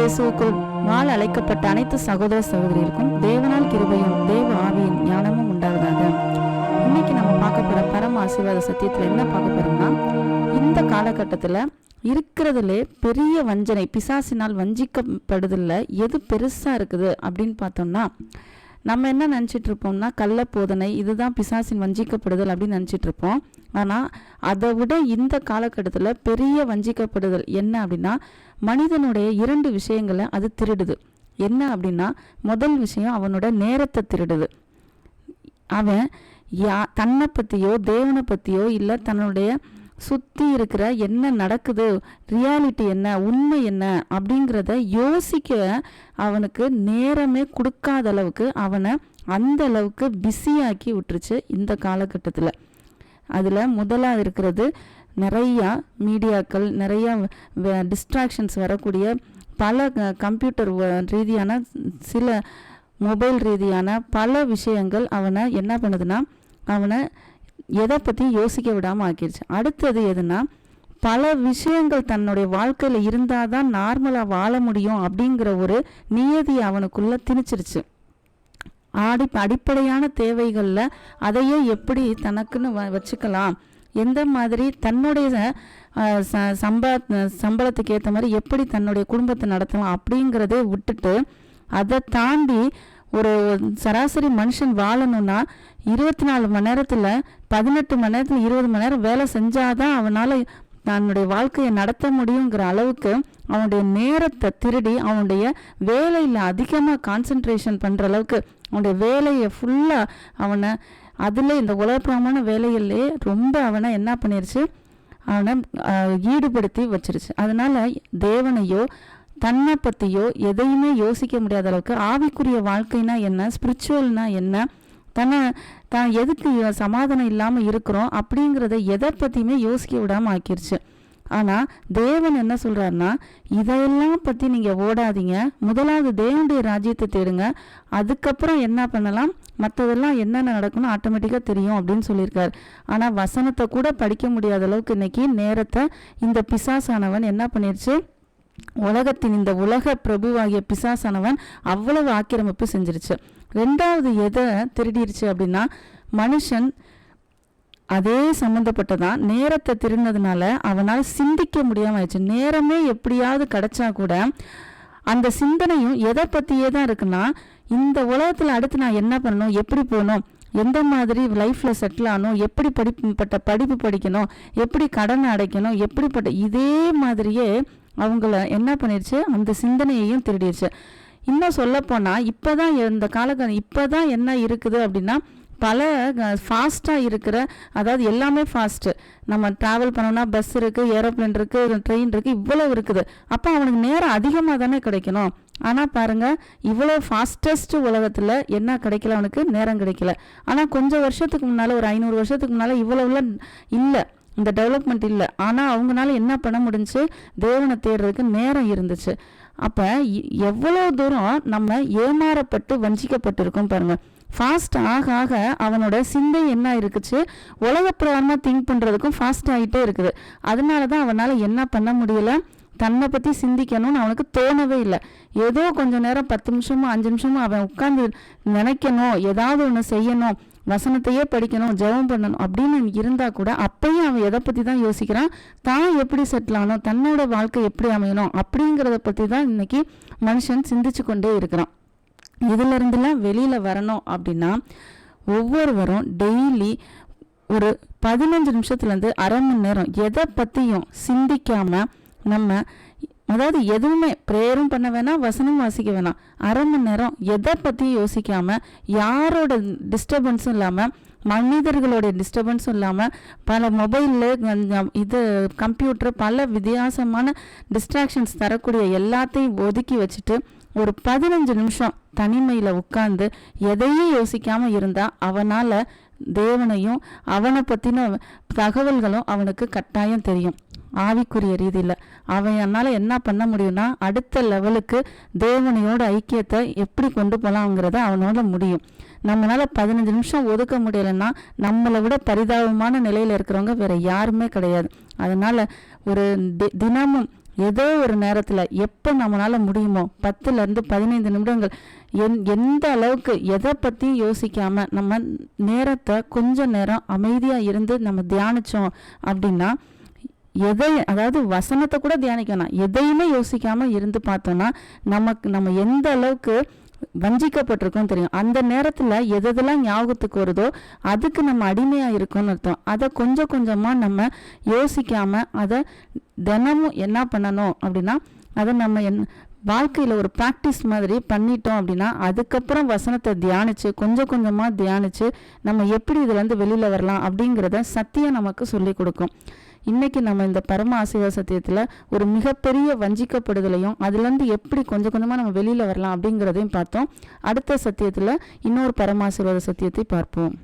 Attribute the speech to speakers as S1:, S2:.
S1: இயேசுக்குள் நாள் அழைக்கப்பட்ட அனைத்து சகோதர சகோதரிகளுக்கும் தேவனால் கிருபையும் தேவ ஆவியின் ஞானமும் உண்டாவதாக. இன்னைக்கு நம்ம பார்க்க போற பரம ஆசீர்வாத சத்தியத்துல என்ன பார்க்க போறோம்னா இந்த காலகட்டத்துல இருக்கிறதுலே பெரிய வஞ்சனை பிசாசினால் வஞ்சிக்கப்படுதில்ல எது பெருசா இருக்குது அப்படின்னு பார்த்தோம்னா நம்ம என்ன நினச்சிட்டு இருப்போம்னா கள்ள போதனை இதுதான் பிசாசின் வஞ்சிக்கப்படுதல் அப்படின்னு நினச்சிட்டு இருப்போம் ஆனால் அதை விட இந்த காலகட்டத்தில் பெரிய வஞ்சிக்கப்படுதல் என்ன அப்படின்னா மனிதனுடைய இரண்டு விஷயங்களை அது திருடுது. என்ன அப்படின்னா முதல் விஷயம் அவனோட நேரத்தை திருடுது. அவன் யா தன்னை பற்றியோ தேவனை பற்றியோ இல்லை தன்னுடைய சுற்றி இருக்கிற என்ன நடக்குது ரியாலிட்டி என்ன உண்மை என்ன அப்படிங்கிறத யோசிக்க அவனுக்கு நேரமே கொடுக்காத அளவுக்கு அவனை அந்த அளவுக்கு பிஸியாக்கி விட்டுருச்சு இந்த காலகட்டத்தில். அதில் முதலாக இருக்கிறது நிறையா மீடியாக்கள் நிறையா டிஸ்ட்ராக்ஷன்ஸ் வரக்கூடிய பல கம்ப்யூட்டர் ரீதியான சில மொபைல் ரீதியான பல விஷயங்கள் அவனை என்ன பண்ணுதுன்னா அவனை எதை பற்றியும் யோசிக்க விடாமல் ஆக்கிடுச்சு அடுத்தது எதுனா பல விஷயங்கள் தன்னுடைய வாழ்க்கையில் இருந்தால் தான் நார்மலாக வாழ முடியும் அப்படிங்கிற ஒரு நியதி அவனுக்குள்ளே திணிச்சிருச்சு. அடி அடிப்படையான தேவைகளில் அதையே எப்படி தனக்குன்னு வ வச்சுக்கலாம். எந்த மாதிரி தன்னுடைய ச சம்பா சம்பளத்துக்கு ஏற்ற மாதிரி எப்படி தன்னுடைய குடும்பத்தை நடத்தலாம் அப்படிங்கிறதே விட்டுட்டு அதை தாண்டி ஒரு சராசரி மனுஷன் வாழணும்னா இருபத்தி நாலு மணி நேரத்தில் பதினெட்டு மணி நேரத்தில் இருபது மணி நேரம் வேலை செஞ்சாதான் அவனால் தன்னுடைய வாழ்க்கையை நடத்த முடியுங்கிற அளவுக்கு அவனுடைய நேரத்தை திருடி அவனுடைய வேலையில் அதிகமாக கான்சென்ட்ரேஷன் பண்ணுற அளவுக்கு அவனுடைய வேலையை ஃபுல்லாக அவனை அதில் இந்த உலகப்புறமான வேலையிலே ரொம்ப அவனை என்ன பண்ணிருச்சு? அவனை ஈடுபடுத்தி வச்சிருச்சு. அதனால் தேவனையோ தன்னை பற்றியோ எதையுமே யோசிக்க முடியாத அளவுக்கு ஆவிக்குரிய வாழ்க்கைனா என்ன? ஸ்பிரிச்சுவல்னா என்ன? தன்னை தான் எதுக்கு சமாதானம் இல்லாமல் இருக்கிறோம் அப்படிங்கிறத எதை பற்றியுமே யோசிக்க விடாமல் ஆக்கிருச்சு. ஆனால் தேவன் என்ன சொல்கிறாருன்னா இதையெல்லாம் பற்றி நீங்கள் ஓடாதீங்க. முதலாவது தேவனுடைய ராஜ்யத்தை தேடுங்க. அதுக்கப்புறம் என்ன பண்ணலாம்? மற்றதெல்லாம் என்னென்ன நடக்கணும் ஆட்டோமேட்டிக்காக தெரியும் அப்படின்னு சொல்லியிருக்காரு. ஆனால் வசனத்தை கூட படிக்க முடியாத அளவுக்கு இன்னைக்கு நேரத்தை இந்த பிசாசானவன் என்ன பண்ணிருச்சு? உலகத்தின் இந்த உலக பிரபுவாகிய பிசாசானவன் அவ்வளவு ஆக்கிரமிப்பு செஞ்சிருச்சு. ரெண்டாவது எதை திருடிருச்சு அப்படின்னா மனுஷன் அதே சம்மந்தப்பட்டதான் நேரத்தை திருடினதுனால அவனால் சிந்திக்க முடியாமல் ஆயிடுச்சு. நேரமே எப்படியாவது கிடச்சா கூட அந்த சிந்தனையும் எதை பற்றியே தான் இருக்குன்னா இந்த உலகத்தில் அடுத்து நான் என்ன பண்ணணும் எப்படி போகணும் எந்த மாதிரி லைஃப்பில் செட்டில் ஆகணும் எப்படி படிப்பட்ட படிப்பு படிக்கணும் எப்படி கடனை அடைக்கணும் எப்படிப்பட்ட இதே மாதிரியே அவங்கள என்ன பண்ணிடுச்சு அந்த சிந்தனையையும் திருடிடுச்சு இன்னும் சொல்லப்போனால் இப்போ தான் இந்த காலகட்டம் இப்போ தான் என்ன இருக்குது அப்படின்னா பல ஃபாஸ்ட்டாக இருக்கிற அதாவது எல்லாமே ஃபாஸ்ட்டு நம்ம ட்ராவல் பண்ணோம்னா பஸ் இருக்குது ஏரோப்ளேன் இருக்குது ட்ரெயின் இருக்குது இவ்வளோ இருக்குது. அப்போ அவனுக்கு நேரம் அதிகமாக தானே கிடைக்கணும். ஆனால் பாருங்கள் இவ்வளோ ஃபாஸ்டஸ்ட் உலகத்தில் என்ன கிடைக்கல அவனுக்கு? நேரம் கிடைக்கல. ஆனால் கொஞ்சம் வருஷத்துக்கு முன்னால் ஒரு ஐநூறு வருஷத்துக்கு முன்னால் இவ்வளோலாம் இல்லை. இந்த டெவலப்மெண்ட் இல்லை. ஆனால் அவங்களால என்ன பண்ண முடிஞ்சு? தேவனை தேடுறதுக்கு நேரம் இருந்துச்சு. அப்போ எவ்வளோ தூரம் நம்ம ஏமாறப்பட்டு வஞ்சிக்கப்பட்டிருக்கோம் பாருங்கள் ஃபாஸ்ட் ஆக ஆக அவனோட சிந்தை என்ன இருக்குச்சு உலகப்பிரகாரமாக திங்க் பண்ணுறதுக்கும் ஃபாஸ்ட் ஆகிட்டே இருக்குது. அதனால தான் அவனால் என்ன பண்ண முடியல? தன்னை பற்றி சிந்திக்கணும்னு அவனுக்கு தோணவே இல்லை. ஏதோ கொஞ்சம் நேரம் பத்து நிமிஷமோ அஞ்சு நிமிஷமோ அவன் உட்காந்து நினைக்கணும். ஏதாவது ஒன்று செய்யணும். வசனத்தையே படிக்கணும் ஜெபம் பண்ணணும் அப்படின்னு இருந்தால் கூட அப்பயும் அவன் எதை பற்றி தான் யோசிக்கிறான்? தான் எப்படி செட்டில் ஆகணும் தன்னோட வாழ்க்கை எப்படி அமையணும் அப்படிங்கிறத பற்றி தான் இன்னைக்கு மனுஷன் சிந்திச்சு கொண்டே இருக்கிறான். இதிலிருந்துலாம் வெளியில் வரணும் அப்படின்னா ஒவ்வொருவரும் டெய்லி ஒரு பதினஞ்சு நிமிஷத்துலேருந்து அரை மணி நேரம் எதை பற்றியும் சிந்திக்காமல் நம்ம அதாவது எதுவுமே ப்ரேயரும் பண்ண வேணாம் வசனம் வாசிக்க வேணாம். அரை மணி நேரம் எதை பற்றியும் யோசிக்காமல் யாரோட டிஸ்டர்பன்ஸும் இல்லாமல் மனிதர்களோட டிஸ்டர்பன்ஸும் இல்லாமல் பல மொபைலில் இது கம்ப்யூட்டர் பல வித்தியாசமான டிஸ்ட்ராக்ஷன்ஸ் தரக்கூடிய எல்லாத்தையும் ஒதுக்கி வச்சுட்டு ஒரு பதினஞ்சு நிமிஷம் தனிமையில் உட்காந்து எதையும் யோசிக்காமல் இருந்தால் அவனால் தேவனையும் அவனை பற்றின தகவல்களும் அவனுக்கு கட்டாயம் தெரியும். ஆவிக்குரிய ரீதியில். அவன் என்னால் என்ன பண்ண முடியும்னா அடுத்த லெவலுக்கு தேவனையோட ஐக்கியத்தை எப்படி கொண்டு போகலாங்கிறத அவனோட முடியும். நம்மளால் பதினஞ்சு நிமிஷம் ஒதுக்க முடியலைன்னா நம்மளை விட பரிதாபமான நிலையில் இருக்கிறவங்க வேற யாருமே கிடையாது. அதனால் ஒரு தினமும் ஏதோ ஒரு நேரத்தில் எப்போ நம்மளால் முடியுமோ பத்துலேருந்து பதினைந்து நிமிடங்கள் என் எந்த அளவுக்கு எதை பற்றி யோசிக்காமல் நம்ம நேரத்தை கொஞ்ச நேரம் அமைதியாக இருந்து நம்ம தியானித்தோம் அப்படின்னா எதை அதாவது வசனத்தை கூட தியானிக்கணும் எதையுமே யோசிக்காமல் இருந்து பார்த்தோன்னா நமக்கு நம்ம எந்த அளவுக்கு வஞ்சிக்கப்பட்டிருக்கோம் தெரியும். அந்த நேரத்தில் எதெல்லாம் ஞாபகத்துக்கு வருதோ அதுக்கு நம்ம அடிமையாக இருக்கோம்னு அர்த்தம். அதை கொஞ்சம் கொஞ்சமாக நம்ம யோசிக்காமல் அதை தினமும் என்ன பண்ணணும் அப்படின்னா அதை நம்ம என் வாழ்க்கையில் ஒரு ப்ராக்டிஸ் மாதிரி பண்ணிட்டோம் அப்படின்னா அதுக்கப்புறம் வசனத்தை தியானித்து கொஞ்சம் கொஞ்சமாக தியானித்து நம்ம எப்படி இதுலேருந்து வெளியில் வரலாம் அப்படிங்கிறத சத்தியம் நமக்கு சொல்லி கொடுக்கும். இன்னைக்கு நம்ம இந்த பரம ஆசீர்வாத சத்தியத்தில் ஒரு மிகப்பெரிய வஞ்சிக்கப்படுதலையும் அதுலேருந்து எப்படி கொஞ்சம் கொஞ்சமாக நம்ம வெளியில் வரலாம் அப்படிங்கிறதையும் பார்த்தோம். அடுத்த சத்தியத்தில் இன்னொரு பரமாசீர்வாத சத்தியத்தை பார்ப்போம்.